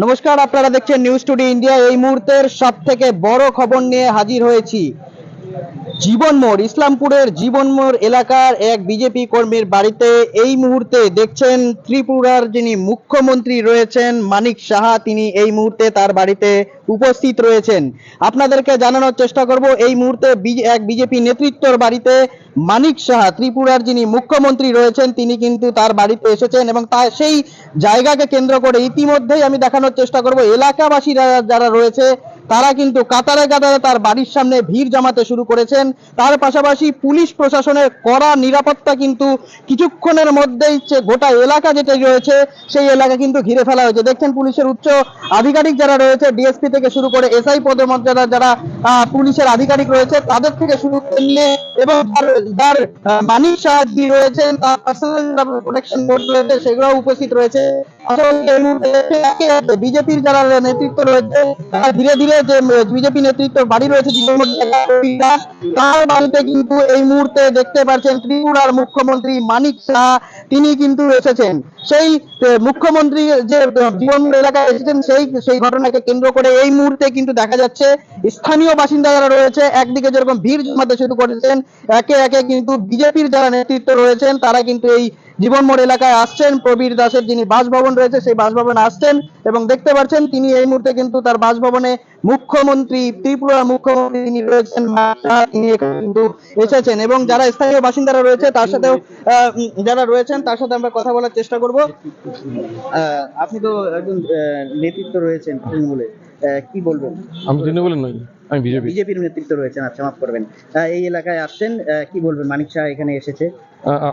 নমস্কার, আপনারা দেখছেন নিউজ টুডে ইন্ডিয়া এই মুহূর্তের সব থেকে বড় খবর নিয়ে হাজির হয়েছি। জীবনমোড়, ইসলামপুরের জীবনমোড় এলাকার এক বিজেপি কর্মীর বাড়িতে এই মুহূর্তে দেখছেন ত্রিপুরার যিনি মুখ্যমন্ত্রী রয়েছেন মানিক সাহা, তিনি এই মুহূর্তে তার বাড়িতে উপস্থিত রয়েছেন। আপনাদেরকে জানানোর চেষ্টা করব, এই মুহূর্তে এক বিজেপি নেতৃত্বর বাড়িতে মানিক সাহা, ত্রিপুরার যিনি মুখ্যমন্ত্রী রয়েছেন, তিনি কিন্তু তার বাড়িতে এসেছেন এবং তার সেই জায়গাকে কেন্দ্র করে ইতিমধ্যেই আমি দেখানোর চেষ্টা করব, এলাকাবাসীরা যারা রয়েছে তারা কিন্তু কাতারে কাতারে তার বাড়ির সামনে ভিড় জমাতে শুরু করেছেন। তার পাশাপাশি পুলিশ প্রশাসনের কড়া নিরাপত্তা কিন্তু কিছুক্ষণের মধ্যেই গোটা এলাকা যেটা রয়েছে, সেই এলাকা কিন্তু ঘিরে ফেলা হয়েছে। দেখছেন পুলিশের উচ্চ আধিকারিক যারা রয়েছে, ডিএসপি থেকে শুরু করে এসআই পদমর্যাদা যারা পুলিশের আধিকারিক রয়েছে, তাদের থেকে শুরু করলে এবং যার- মানিক সাহায্য রয়েছেন, তার পার্সোনাল প্রোটেকশন বোর্ড রয়েছে সেগুলো উপস্থিত রয়েছে। বিজেপির যারা নেতৃত্ব রয়েছে, তারা ধীরে ধীরে যে বিজেপি নেতৃত্ব বাড়ি রয়েছে তার বাড়িতে কিন্তু এই মুহূর্তে দেখতে পাচ্ছেন ত্রিপুরার মুখ্যমন্ত্রী মানিক শাহ, তিনি কিন্তু এসেছেন। সেই মুখ্যমন্ত্রী যে জীবন এলাকায় এসেছেন, সেই সেই ঘটনাকে কেন্দ্র করে এই মুহূর্তে কিন্তু দেখা যাচ্ছে স্থানীয় বাসিন্দা যারা রয়েছে, একদিকে যেরকম ভিড় জমাতে শুরু করেছেন, একে একে কিন্তু বিজেপির যারা নেতৃত্ব রয়েছেন, তারা কিন্তু এই জীবনমোড় এলাকায় আসছেন প্রবীর দাসের যিনি বাসভবন রয়েছে, সেই বাসভবনে আসছেন এবং দেখতে পাচ্ছেন তিনি এই মুহূর্তে কিন্তু তার বাসভবনে মুখ্যমন্ত্রী ত্রিপুরার মুখ্যমন্ত্রী তিনি রয়েছেন তিনি কিন্তু এসেছেন এবং যারা স্থানীয় বাসিন্দারা রয়েছে, তার সাথেও যারা রয়েছেন, তার সাথে আমরা কথা বলার চেষ্টা করব। আপনি তো একজন নেতৃত্ব রয়েছেন তৃণমূলে কি বলবেন? আমি তৃণমূলের নই। আমি বিজেপি বিজেপির। নেতৃত্ব রয়েছেন আচ্ছা মাফ করবেন। এই এলাকায় আসছেন কি বলবেন? মানিক শাহ এখানে এসেছে।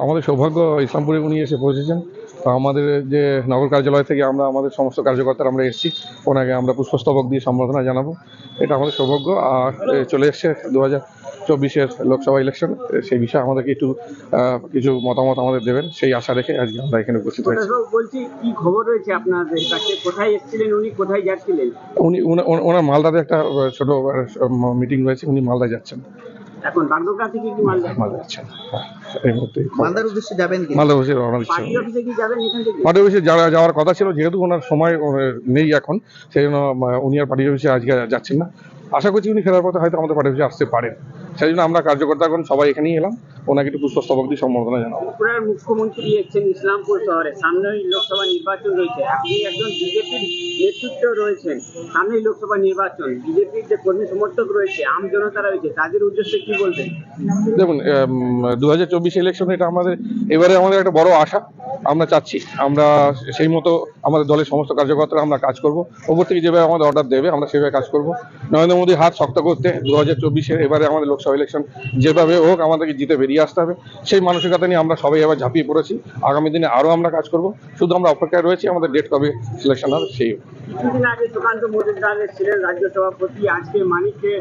আমাদের সৌভাগ্য ইসলামপুরে উনি এসে পৌঁছেছেন। আমাদের যে নগর কার্যালয় থেকে আমরা আমাদের সমস্ত কার্যকর্তারা আমরা এসেছি। ওনাকে আমরা পুষ্পস্তবক দিয়ে সম্বর্ধনা জানাব। এটা আমাদের সৌভাগ্য। আর চলে এসছে দু হাজার চব্বিশের লোকসভা ইলেকশন সেই বিষয়ে আমাদেরকে একটু কিছু মতামত আমাদের দেবেন সেই আশা রেখে আজকে আমরা এখানে উপস্থিত হয়েছি। বলছি কি খবর রয়েছে আপনাদের কাছে? কোথায় এসেছিলেন উনি? কোথায় যাচ্ছিলেন? উনি ওনার মালদাতে একটা ছোট মিটিং রয়েছে উনি মালদা যাচ্ছেন। এখন বাগডোগরা থেকে কি মালদা মালদা যাচ্ছেন হ্যাঁ, এই মুহূর্তে। মালদার উদ্দেশ্যে যাবেন কি? মালদা বসে রওনা দিচ্ছেন পার্টি অফিসে কি যাবেন এখান থেকে? পার্টি অফিসে যাওয়া যাওয়ার কথা ছিল যেহেতু ওনার সময় নেই এখন সেই জন্য উনি আর পার্টি অফিসে আজকে যাচ্ছেন না। আশা করছি উনি ফেরার পথে হয়তো আমাদের পার্টি অফিসে আসতে পারেন। সেই জন্য আমরা কার্যকর্তাগণ সবাই এখানেই এলাম। ওনাকে একটু পুষ্পস্তবক দিয়ে সম্বর্ধনা জানাব। ত্রিপুরার মুখ্যমন্ত্রী এসেছেন ইসলামপুর শহরে। সামনেই লোকসভা নির্বাচন রয়েছে। আপনি একজন বিজেপির নেতৃত্ব রয়েছেন। সামনেই লোকসভা নির্বাচন। বিজেপির যে কর্মী সমর্থক রয়েছে আম জনতা রয়েছে তাদের উদ্দেশ্যে কি বলবেন? দেখুন দু হাজার চব্বিশ ইলেকশন এটা আমাদের এবারে আমাদের একটা বড় আশা। আমরা চাচ্ছি আমরা সেই মতো আমাদের দলের সমস্ত কার্যকর্তারা আমরা কাজ করব। ওপর থেকে যেভাবে আমাদের অর্ডার দেবে আমরা সেভাবে কাজ করব। নরেন্দ্র মোদীর হাত শক্ত করতে দু হাজার চব্বিশের এবারে আমাদের লোকসভা ইলেকশন যেভাবে হোক আমাদেরকে জিতে বেরিয়ে আসতে হবে। সেই মানসিকতা নিয়ে আমরা সবাই এবার ঝাঁপিয়ে পড়েছি। আগামী দিনে আরও আমরা কাজ করব। শুধু আমরা অপেক্ষায় রয়েছি আমাদের ডেট কবে সিলেকশন হবে সেই কিছুদিন আগে সুকান্ত মজুমদার ছিলেন রাজ্য সভাপতি আজকে মানিককে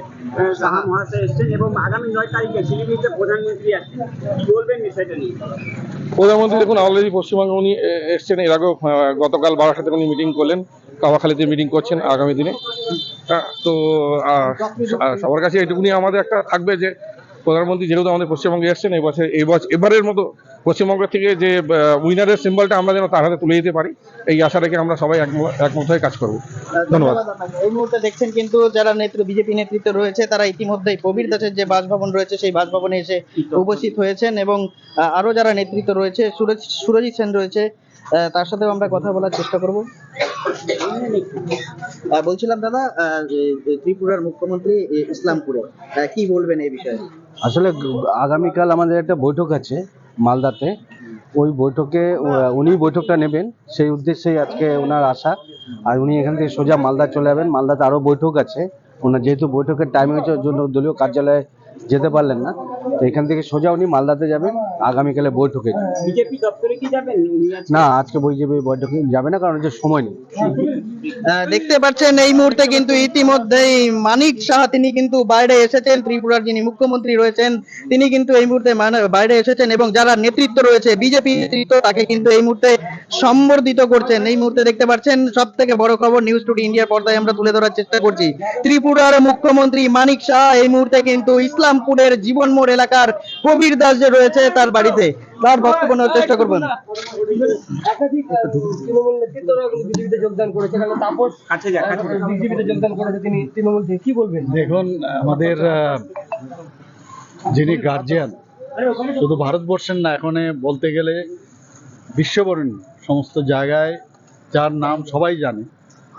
সাহা মহাশয় এসছেন এবং আগামী নয় তারিখে শিলিগুড়িতে প্রধানমন্ত্রী আসছেন কি বলবেন বিষয়টা নিয়ে? প্রধানমন্ত্রী দেখুন অলরেডি পশ্চিমবঙ্গে উনি এসছেন। এর আগেও গতকাল বারাসাতে উনি মিটিং করলেন। কাওয়াখালীতে মিটিং করছেন আগামী দিনে। তো সবার কাছে এটুকুনি আমাদের একটা থাকবে যে প্রধানমন্ত্রী যেহেতু আমাদের পশ্চিমবঙ্গে এসছেন এই বছর এই বছর এবারের মতো পশ্চিমবঙ্গ থেকে যে উইনারের সিম্বলটা আমরা যেন তার হাতে তুলে দিতে পারি এই আশা রেখে আমরা সবাই একম- একমত হয়ে কাজ করব। ধন্যবাদ। এই মুহূর্তে দেখছেন কিন্তু যারা নেতৃত্ব বিজেপি নেতৃত্ব রয়েছে তারা ইতিমধ্যেই প্রবীর দাসের যে বাসভবন রয়েছে সেই বাসভবনে এসে উপস্থিত হয়েছেন এবং আহ, আরও যারা নেতৃত্ব রয়েছে সুরজ সুরজিৎ সেন রয়েছে তার সাথেও আমরা কথা বলার চেষ্টা করব। বলছিলাম দাদা ত্রিপুরার মুখ্যমন্ত্রী ইসলামপুরে কি বলবেন এই বিষয়ে? আসলে আগামীকাল আমাদের একটা বৈঠক আছে মালদাতে। ওই বৈঠকে উনি বৈঠকটা নেবেন। সেই উদ্দেশ্যেই আজকে ওনার আশা আর উনি এখান থেকে সোজা মালদা চলে যাবেন। মালদাতে আরও বৈঠক আছে। ওনার যেহেতু বৈঠকের টাইম হয়েছে জন্য দলীয় কার্যালয়ে যেতে পারলেন না। তো এখান থেকে সোজা উনি মালদাতে যাবেন। আগামীকালে বৈঠকে বিজেপি দপ্তরে কি যাবেন? না আজকে বিজেপি বৈঠকে যাবে না কারণ সময় নেই। দেখতে পাচ্ছেন এই মুহূর্তে কিন্তু ইতিমধ্যেই মানিক সাহা তিনি কিন্তু বাইরে এসেছেন। ত্রিপুরার যিনি মুখ্যমন্ত্রী রয়েছেন তিনি কিন্তু এই মুহূর্তে বাইরে এসেছেন এবং যারা নেতৃত্ব রয়েছে বিজেপি নেতৃত্ব তাকে কিন্তু এই মুহূর্তে সম্বর্ধিত করছেন। এই মুহূর্তে দেখতে পাচ্ছেন সব থেকে বড় খবর নিউজ টুডে ইন্ডিয়ার পর্দায় আমরা তুলে ধরার চেষ্টা করছি। ত্রিপুরার মুখ্যমন্ত্রী মানিক শাহ এই মুহূর্তে কিন্তু ইসলামপুরের জীবনমোড় এলাকার কবির দাস যে রয়েছে তার বাড়িতে। তার বক্তব্য চেষ্টা করবেন। দেখুন, আমাদের যিনি গার্জিয়ান শুধু ভারতবর্ষের না, এখন বলতে গেলে বিশ্ববরণ সমস্ত জায়গায় যার নাম সবাই জানে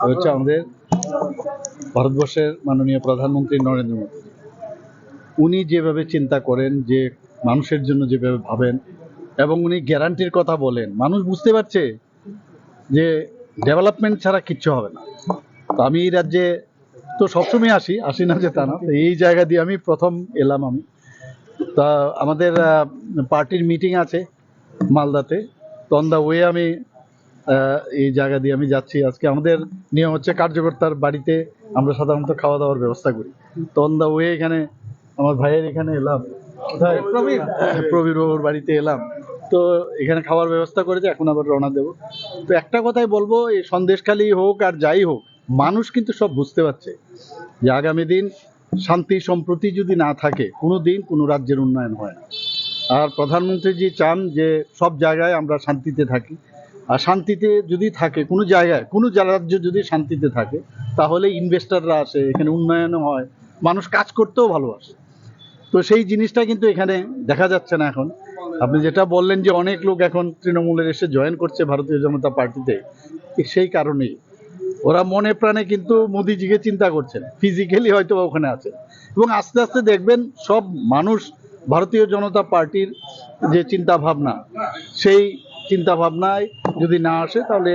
হচ্ছে আমাদের ভারতবর্ষের মাননীয় প্রধানমন্ত্রী নরেন্দ্র মোদী। উনি যেভাবে চিন্তা করেন, যে মানুষের জন্য যেভাবে ভাবেন এবং উনি গ্যারান্টির কথা বলেন, মানুষ বুঝতে পারছে যে ডেভেলপমেন্ট ছাড়া কিচ্ছু হবে না। তো আমি এই রাজ্যে তো সবসময় আসি আসি না যে তা না এই জায়গা দিয়ে আমি প্রথম এলাম আমি। তা আমাদের পার্টির মিটিং আছে মালদাতে, তো অন দ্য ওয়ে আমি এই জায়গা দিয়ে আমি যাচ্ছি। আজকে আমাদের নিয়ম হচ্ছে কার্যকর্তার বাড়িতে আমরা সাধারণত খাওয়া দাওয়ার ব্যবস্থা করি। তো অন দ্য ওয়ে এখানে আমার ভাইয়ের এখানে এলাম। কোথায়? প্রবীর? প্রবীর বাবুর বাড়িতে এলাম। তো এখানে খাওয়ার ব্যবস্থা করেছে এখন আবার রওনা দেবো। তো একটা কথাই বলব এই সন্দেশখালি হোক আর যাই হোক মানুষ কিন্তু সব বুঝতে পারছে যে আগামী দিন শান্তি সম্প্রতি যদি না থাকে কোনো দিন কোনো রাজ্যের উন্নয়ন হয় না। আর প্রধানমন্ত্রী জি চান যে সব জায়গায় আমরা শান্তিতে থাকি। আর শান্তিতে যদি থাকে কোনো জায়গায় কোনো রাজ্য যদি শান্তিতে থাকে তাহলে ইনভেস্টররা আসে এখানে উন্নয়নও হয়। মানুষ কাজ করতেও ভালোবাসে। তো সেই জিনিসটা কিন্তু এখানে দেখা যাচ্ছে না এখন। আপনি যেটা বললেন যে অনেক লোক এখন তৃণমূলের এসে জয়েন করছে ভারতীয় জনতা পার্টিতে সেই কারণেই। ওরা মনে প্রাণে কিন্তু মোদিজিকে চিন্তা করছেন ফিজিক্যালি হয়তো ওখানে আছে এবং আস্তে আস্তে দেখবেন সব মানুষ ভারতীয় জনতা পার্টির যে চিন্তা ভাবনা সেই চিন্তা ভাবনায় যদি না আসে তাহলে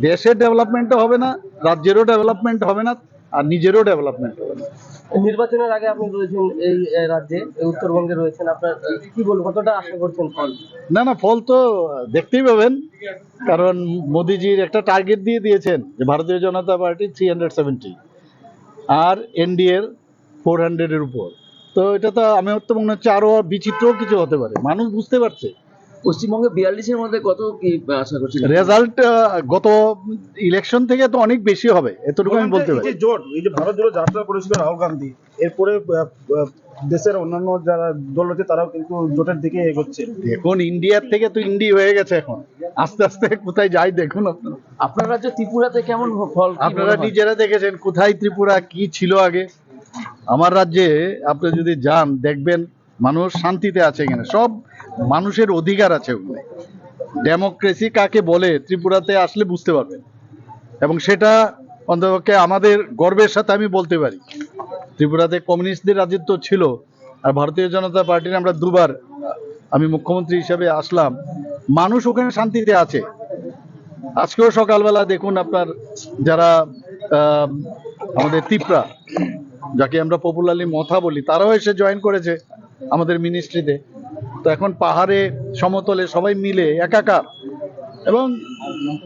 দেশের ডেভেলপমেন্টও হবে না, রাজ্যেরও ডেভেলপমেন্ট হবে না আর নিজেরও ডেভেলপমেন্ট হবে না। নির্বাচনের আগে আপনি রয়েছেন এই রাজ্যে উত্তরবঙ্গে রয়েছেন আপনার কি বলব কতটা আশা করছেন ফল? না না ফল তো দেখতেই পাবেন কারণ মোদিজির একটা টার্গেট দিয়ে দিয়েছেন যে Bharatiya Janata Party three hundred seventy আর এনডিএর ফোর হান্ড্রেডের উপর। তো এটা তো আমি তো মনে হচ্ছে আরও বিচিত্রও কিছু হতে পারে। মানুষ বুঝতে পারছে। পশ্চিমবঙ্গে বিয়াল্লিশের মধ্যে কত কি আশা করছেন? রেজাল্ট গত ইলেকশন থেকে তো অনেক বেশি হবে এতটুকু আমি বলতে পারি। জোট এই যে ভারত জোড়ো যাত্রা করেছিল রাহুল গান্ধী এরপরে দেশের অন্যান্য যারা দল রয়েছে তারাও কিন্তু জোটের দিকে এগোচ্ছে। এখন ইন্ডিয়ার থেকে তো ইন্ডি হয়ে গেছে এখন। আস্তে আস্তে কোথায় যাই দেখুন আপনারা। আপনার রাজ্য ত্রিপুরাতে কেমন ফল আপনারা নিজেরা দেখেছেন কোথায় ত্রিপুরা কি ছিল আগে? আমার রাজ্যে আপনি যদি যান দেখবেন মানুষ শান্তিতে আছে এখানে সব মানুষের অধিকার আছে ওখানে ডেমোক্রেসি কাকে বলে ত্রিপুরাতে আসলে বুঝতে পারবেন। এবং সেটা অন্তপক্ষে আমাদের গর্বের সাথে আমি বলতে পারি। ত্রিপুরাতে কমিউনিস্টদের রাজত্ব ছিল আর ভারতীয় জনতা পার্টির আমরা দুবার, আমি মুখ্যমন্ত্রী হিসেবে আসলাম। মানুষ ওখানে শান্তিতে আছে। আজকেও সকালবেলা দেখুন আপনার যারা আমাদের তিপ্রা যাকে আমরা পপুলারলি মথা বলি, তারাও এসে জয়েন করেছে আমাদের মিনিস্ট্রিতে তো এখন পাহাড়ে সমতলে সবাই মিলে একাকার এবং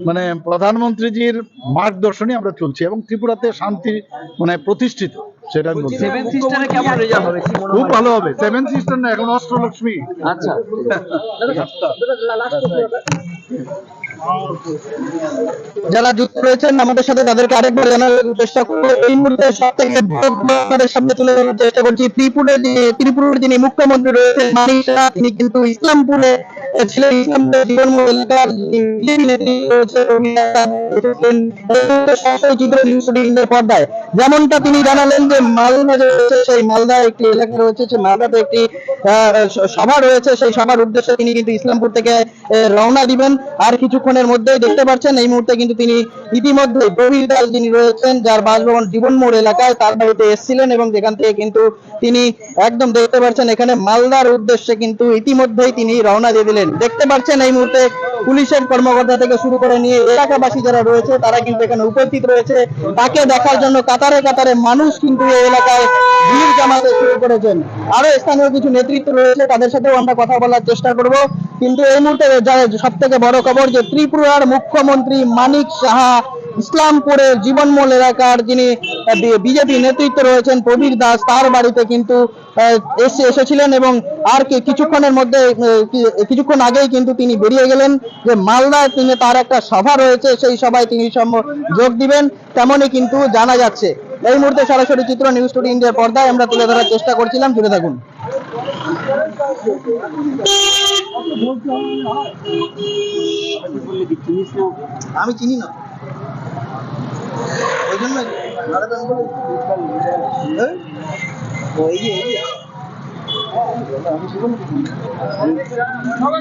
মানে প্রধানমন্ত্রীজির মার্গদর্শনে আমরা চলছি এবং ত্রিপুরাতে শান্তি মানে প্রতিষ্ঠিত সেটা মনে খুব ভালো হবে সেভেন সিস্টার না এখন অষ্টলক্ষ্মী আচ্ছা যারা যুক্ত রয়েছেন, আমাদের সাথে তাদেরকে আরেকবার জানার চেষ্টা করব। এই মুহূর্তে সব থেকে আপনাদের সামনে তুলে ধরার চেষ্টা করছি। ত্রিপুরের ত্রিপুরার যিনি মুখ্যমন্ত্রী রয়েছেন, মানিক তিনি কিন্তু ইসলামপুরে ছিলেন। ইসলামপুরের জীবনময় এলাকার যেমনটা তিনি জানালেন যে মালদা রয়েছে, সেই মালদা একটি এলাকা রয়েছে, সেই মালদাতে একটি সভা রয়েছে। সেই সভার উদ্দেশ্যে তিনি কিন্তু ইসলামপুর থেকে রওনা দিবেন। আর কিছুক্ষণের মধ্যেই দেখতে পাচ্ছেন এই মুহূর্তে কিন্তু তিনি ইতিমধ্যে প্রবীর দাস যিনি রয়েছেন, যার বাসভবন জীবনমোড় এলাকায় তার বাড়িতে এসেছিলেন এবং যেখান থেকে কিন্তু তিনি একদম দেখতে পাচ্ছেন এখানে মালদার উদ্দেশ্যে কিন্তু ইতিমধ্যেই তিনি রওনা দিয়ে দিলেন। দেখতে পাচ্ছেন এই মুহূর্তে পুলিশের কর্মকর্তা থেকে শুরু করে নিয়ে এলাকাবাসী যারা রয়েছে, তারা কিন্তু এখানে উপস্থিত রয়েছে। তাকে দেখার জন্য কাতারে কাতারে মানুষ কিন্তু এই এলাকায় ভিড় জমাতে শুরু করেছেন। আরও স্থানীয় কিছু নেতৃত্ব রয়েছে, তাদের সাথেও আমরা কথা বলার চেষ্টা করব। কিন্তু এই মুহূর্তে সব থেকে বড় খবর যে ত্রিপুরার মুখ্যমন্ত্রী মানিক সাহা ইসলামপুরের জীবনমূল এলাকার যিনি বিজেপি নেতৃত্ব রয়েছেন প্রবীর দাস, তার বাড়িতে কিন্তু এসে, এসেছিলেন এবং আর কিছুক্ষণের মধ্যে কিছুক্ষণ আগেই কিন্তু তিনি বেরিয়ে গেলেন যে মালদায় তিনি তার একটা সভা রয়েছে, সেই সভায় তিনি যোগ দিবেন, তেমনই কিন্তু জানা যাচ্ছে। এই মুহূর্তে সরাসরি চিত্র নিউজ টুডে ইন্ডিয়ার পর্দায় আমরা তুলে ধরার চেষ্টা করছিলাম, জুড়ে থাকুন। আমি চিনি না। ওই জন্য দাদা আমি বলে? ও, এই যে এই যে সবাই